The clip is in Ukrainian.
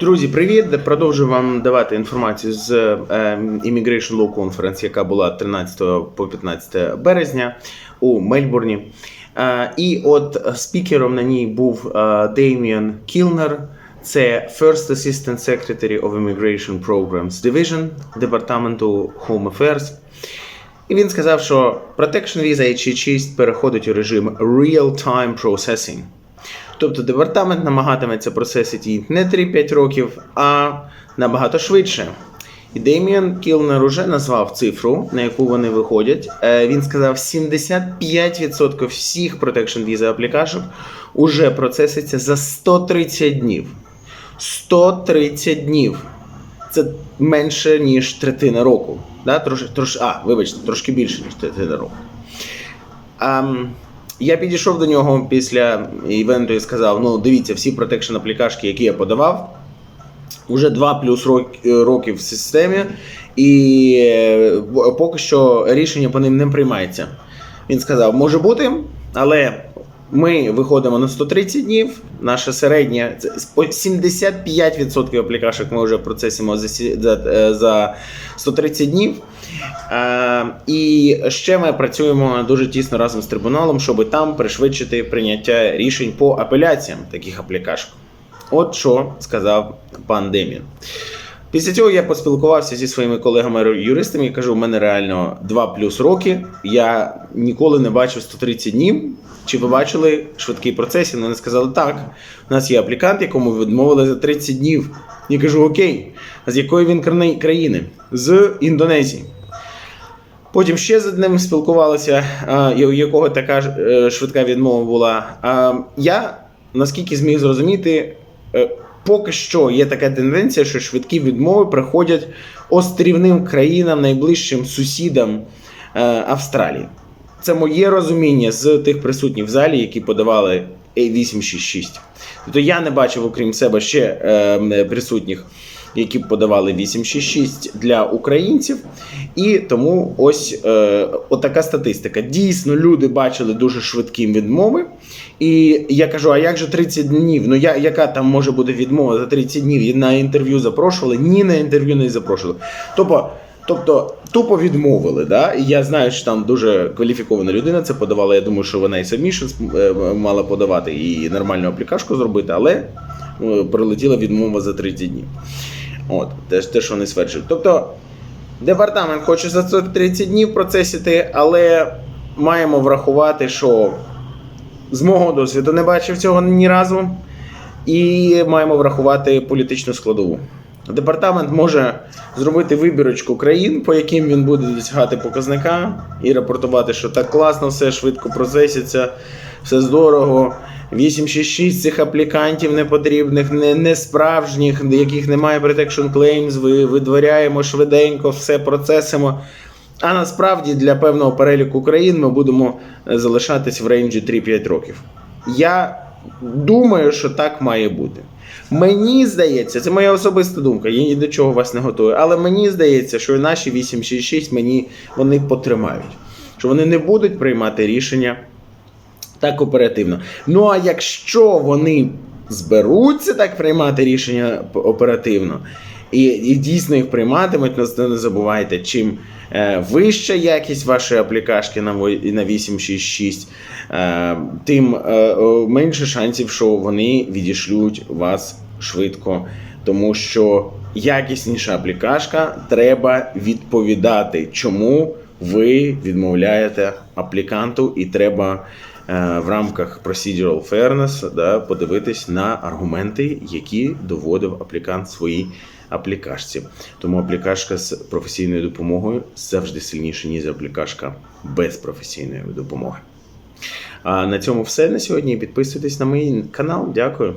Друзі, привіт! Продовжую вам давати інформацію з е, Immigration Law Conference, яка була 13 по 15 березня у Мельбурні. Е, І от спікером на ній був Дейміан Кілнер. Це First Assistant Secretary of Immigration Programs Division Департаменту Home Affairs. І він сказав, що Protection Visa H6 переходить у режим Real-Time Processing. Тобто департамент намагатиметься процесити її не 3-5 років, а набагато швидше. І Деміан Кілнер уже назвав цифру, на яку вони виходять. Е, Він сказав, 75% всіх Protection Visa аплікашок уже процеситься за 130 днів. 130 днів. Це менше, ніж третина року. Да? Трош, трош, а, вибачте, трошки більше, ніж третина року. Ам, я підійшов до нього після івенту і сказав: ну, дивіться, всі протекшн аплікашки, які я подавав, уже 2 плюс рок- років в системі, і е, поки що рішення по ним не приймається. Він сказав, може бути, але ми виходимо на 130 днів. Наша середня це 75% аплікашок ми вже процесимо за, за, е, за 130 днів. Е, і ще ми працюємо дуже тісно разом з трибуналом, щоб там пришвидшити прийняття рішень по апеляціям таких аплікашок. От що сказав пан Демін. Після цього я поспілкувався зі своїми колегами-юристами і кажу: у мене реально 2 плюс роки. Я ніколи не бачив 130 днів. Чи ви бачили швидкий процес? І вони сказали, так, у нас є аплікант, якому відмовили за 30 днів. Я кажу, окей, а з якої він країни-? З Індонезії. Потім ще з одним спілкувалися, у якого така е, швидка відмова була. Я наскільки зміг зрозуміти, е, поки що є така тенденція, що швидкі відмови приходять острівним країнам, найближчим сусідам е, Австралії. Це моє розуміння з тих присутніх в залі, які подавали A866. Тобто я не бачив, окрім себе, ще е, присутніх, які подавали 866 для українців. І тому ось е, отака статистика. Дійсно, люди бачили дуже швидкі відмови. І я кажу: а як же 30 днів? Ну я, яка там може бути відмова за 30 днів? І на інтерв'ю запрошували? Ні, на інтерв'ю не запрошували. Тобто, тобто тупо відмовили. Да? І я знаю, що там дуже кваліфікована людина це подавала. Я думаю, що вона і submissions е, мала подавати, і нормальну аплікашку зробити, але е, прилетіла відмова за 30 днів. От, те, те, що вони стверджують. Тобто, департамент хоче за 130 днів процесити, але маємо врахувати, що з мого досвіду не бачив цього ні разу. І маємо врахувати політичну складову. Департамент може зробити вибірочку країн, по яким він буде досягати показника, і рапортувати, що так класно, все швидко процеситься, все здорово. 866 цих аплікантів непотрібних, не, не справжніх, яких немає protection claims, ви видворяємо швиденько, все процесимо. А насправді для певного переліку країн ми будемо е, залишатись в рейнджі 3-5 років. Я думаю, що так має бути. Мені здається, це моя особиста думка, я ні до чого вас не готую. Але мені здається, що наші 866 мені вони потримають, що вони не будуть приймати рішення так оперативно. Ну а якщо вони зберуться так приймати рішення оперативно, і, і дійсно їх прийматимуть, ну, не забувайте, чим е, вища якість вашої аплікашки на, вой- на 866, е, тим е, менше шансів, що вони відішлють вас швидко. Тому що якісніша аплікашка треба відповідати, чому ви відмовляєте апліканту, і треба е, в рамках procedural fairness да, подивитись на аргументи, які доводив аплікант своїй аплікашці. Тому аплікашка з професійною допомогою завжди сильніша, ніж аплікашка без професійної допомоги. А на цьому все на сьогодні. Підписуйтесь на мій канал. Дякую.